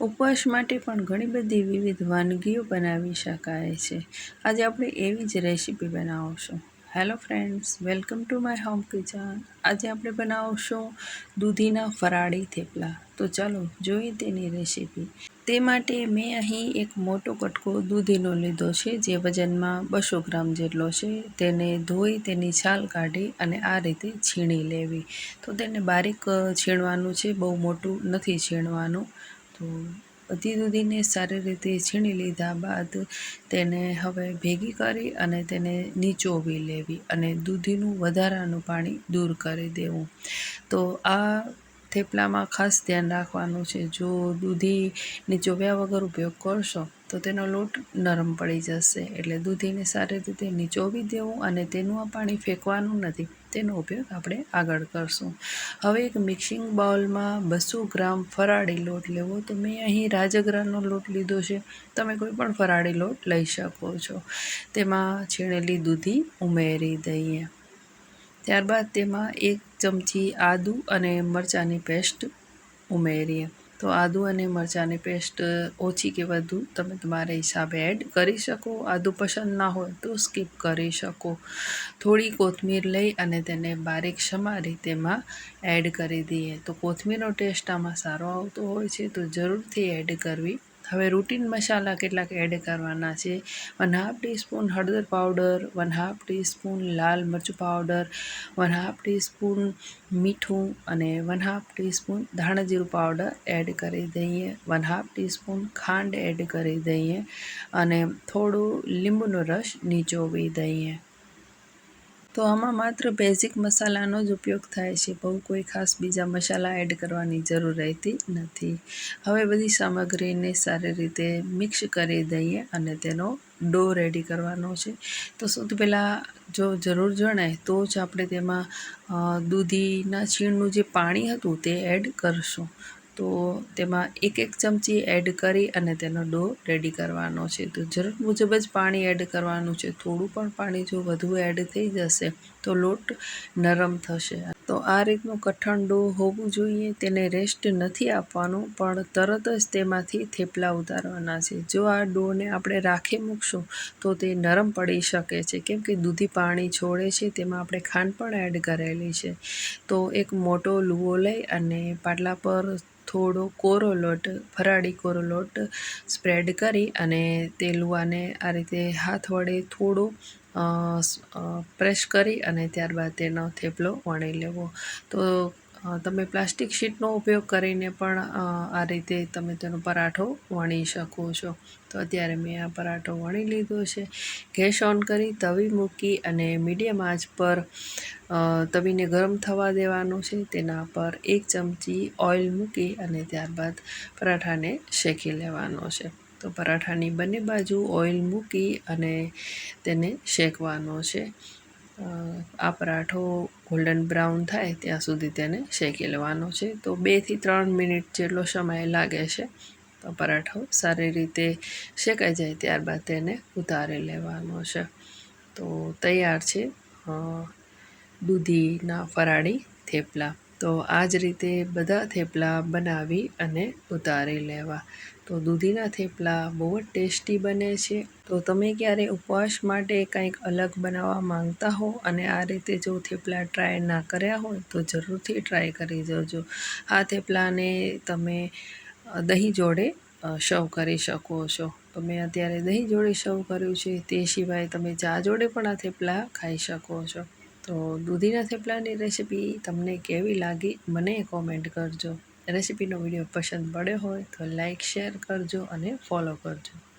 ઉપવાસ માટે પણ ઘણી બધી વિવિધ વાનગીઓ બનાવી શકાય છે. આજે આપણે એવી જ રેસીપી બનાવશું. Hello friends welcome to my home kitchen આજે આપણે બનાવશું દૂધીના ફરાળી થેપલા. તો ચાલો જોઈએ તેની રેસીપી. તે માટે મેં અહીં એક મોટો કટકો દૂધીનો લીધો છે, જે વજનમાં બસો ગ્રામ જેટલો છે. તેને ધોઈ તેની છાલ કાઢી અને આ રીતે છીણી લેવી. તો તેને બારીક છીણવાનું છે, બહુ મોટું નથી છીણવાનું. તો બધી દૂધીને સારી રીતે છીણી લીધા બાદ તેને હવે ભેગી કરી અને તેને નીચોવી લેવી અને દૂધીનું વધારાનું પાણી દૂર કરી દેવું. તો આ થેપલામાં ખાસ ધ્યાન રાખવાનું છે. જો દૂધી નીચોવ્યા વગર ઉપયોગ કરશો, તો તેનો લોટ નરમ પડી જશે. એટલે દૂધીને સારી રીતે નીચોવી દેવું અને તેનું આ પાણી ફેંકવાનું નથી. તેનો ઉપયોગ આપણે આગળ કરશું. હવે એક મિક્સિંગ બાઉલમાં બસો ગ્રામ ફરાળી લોટ લેવો. તો મેં અહીં રાજગરાનો લોટ લીધો છે. તમે કોઈ પણ ફરાળી લોટ લઈ શકો છો. તેમાં છીણેલી દૂધી ઉમેરી દઈએ. ત્યારબાદ તેમાં એક ચમચી આદું અને મરચાંની પેસ્ટ ઉમેરીએ. તો આદું અને મરચાંની પેસ્ટ ઓછી કે વધુ તમે તમારા હિસાબે એડ કરી શકો. આદું પસંદ ના હોય તો સ્કીપ કરી શકો. થોડી કોથમીર લઈ અને તેને બારીક સમારી તેમાં એડ કરી દઈએ. તો કોથમીરનો ટેસ્ટ આમાં સારો આવતો હોય છે તો જરૂરથી એડ કરવી હવે રૂટીન મસાલા કેટલાક એડ કરવાના છે. વન હાફ ટીસ્પૂન હળદર પાવડર વન હાફ ટીસ્પૂન લાલ મરચું પાવડર વન હાફ ટીસ્પૂન મીઠું અને વન હાફ ટીસ્પૂન ધાણા જીરું પાવડર એડ કરી દઈએ. વન હાફ ટીસ્પૂન ખાંડ એડ કરી દઈએ અને થોડું લીંબુનો રસ નીચોવી દઈએ. તો આમાં માત્ર બેઝિક મસાલાનો જ ઉપયોગ થાય છે. બહુ કોઈ ખાસ બીજા મસાલા એડ કરવાની જરૂર રહેતી નથી. હવે બધી સામગ્રીને સારી રીતે મિક્સ કરી દઈએ અને તેનો ડો રેડી કરવાનો છે. તો સૌથી પહેલાં જો જરૂર જણાય તો જ આપણે તેમાં દૂધીના છીણનું જે પાણી હતું તે એડ કરશું. તો તેમાં એક એક ચમચી એડ કરી અને તેનો ડો રેડી કરવાનો છે. તો જરૂર મુજબ જ પાણી એડ કરવાનું છે. થોડું પણ પાણી જો વધુ એડ થઈ જશે તો લોટ નરમ થશે. તો આ રીતનું કઠણ ડો હોવું જોઈએ. તેને રેસ્ટ નથી આપવાનું, પણ તરત જ તેમાંથી થેપલા ઉતારવાના છે. જો આ ડોને આપણે રાખી મૂકશું, તો તે નરમ પડી શકે છે. કેમ કે દૂધી પાણી છોડે છે, તેમાં આપણે ખાંડ પણ એડ કરેલી છે. તો એક મોટો લુવો લઈ અને પાટલા પર થોડો કોરો લોટ, ફરાળી કોરો લોટ સ્પ્રેડ કરી અને તે લુવાને આ રીતે હાથ વડે થોડો પ્રેસ કરી અને ત્યારબાદ તેનો થેપલો વણી લેવો. તો તમે પ્લાસ્ટિક શીટનો ઉપયોગ કરીને પણ આ રીતે તમે તેનો પરાઠો વણી શકો છો. તો અત્યારે મેં આ પરાઠો વણી લીધો છે. ગેસ ઓન કરી તવી મૂકી અને મીડિયમ આંચ પર તવીને ગરમ થવા દેવાનો છે. તેના પર એક ચમચી ઓઇલ મૂકી અને ત્યારબાદ પરાઠાને શેકી લેવાનો છે. તો પરાઠાની બંને બાજુ ઓઇલ મૂકી અને તેને શેકવાનો છે. આ પરાઠો ગોલ્ડન બ્રાઉન થાય ત્યાં સુધી તેને શેકી લેવાનો છે. તો બેથી ત્રણ મિનિટ જેટલો સમય લાગે છે તો પરાઠો સારી રીતે શેકાઈ જાય ત્યારબાદ તેને ઉતારી લેવાનો છે. તો તૈયાર છે દૂધીના ફરાળી થેપલા. તો આ જ રીતે બધા થેપલા બનાવી અને ઉતારી લેવા. તો દૂધીના થેપલા બહુ જ ટેસ્ટી બને છે. તો તમે ક્યારે ઉપવાસ માટે કંઈક અલગ બનાવવા માંગતા હો અને આ રીતે જો થેપલા ટ્રાય ના કર્યા હોય તો જરૂરથી ટ્રાય કરી જજો. આ થેપલાને તમે દહીં જોડે સર્વ કરી શકો છો. તો મેં અત્યારે દહીં જોડે સર્વ કર્યું છે. તે સિવાય તમે ચા જોડે પણ આ થેપલા ખાઈ શકો છો. તો દૂધીના થેપલાની રેસીપી તમને કેવી લાગી, મને કોમેન્ટ કરજો. રેસીપીનો વીડિયો પસંદ પડ્યો હોય તો લાઈક શેર કરજો અને ફોલો કરજો.